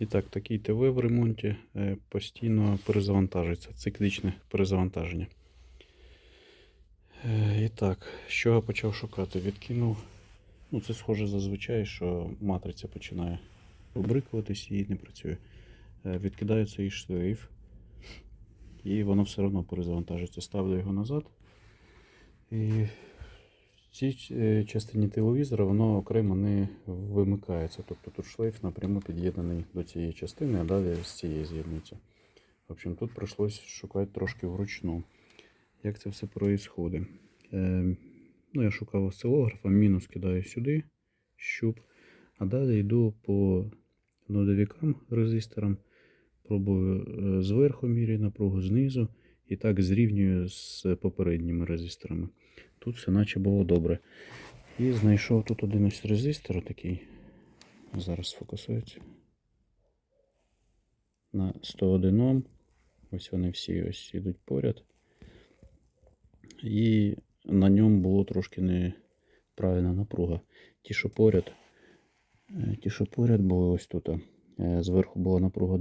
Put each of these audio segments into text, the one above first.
І так, такий ТВ в ремонті е, постійно перезавантажується, циклічне перезавантаження. Е, І так, що я почав шукати? Відкинув. Ну, це схоже зазвичай, що матриця починає вибрикуватись і не працює. Е, Відкидаю цей шлейф, і воно все одно перезавантажується. Ставлю його назад. І в цій е, частині телевізора воно окремо не вимикається. Тобто тут шлейф напряму під'єднаний до цієї частини, а далі з цієї з'єднується. В общем, тут прийшлось шукати трошки вручну. Як це все проїсходить? Е, ну, я шукав осцилографа, мінус кидаю сюди, щуп, а далі йду по нодовікам резисторам, пробую е, зверху міряю напругу, знизу, і так зрівнюю з попередніми резисторами. Тут все наче було добре. І знайшов тут один ось резистор такий. Зараз сфокусується. На 101 Ом. Ось вони всі ось ідуть поряд. І на ньому було трошки неправильна напруга. Ті, що поряд, е, ті, що поряд були ось тут. е, Зверху була напруга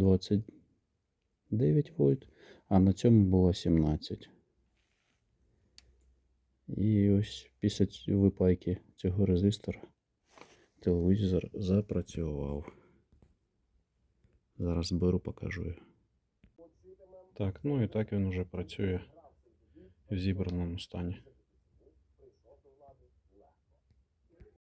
29 вольт, а на цьому було 17. І ось після випайки цього резистора телевізор запрацював. Зараз беру, покажу. Так, ну і так він вже працює в зібраному стані.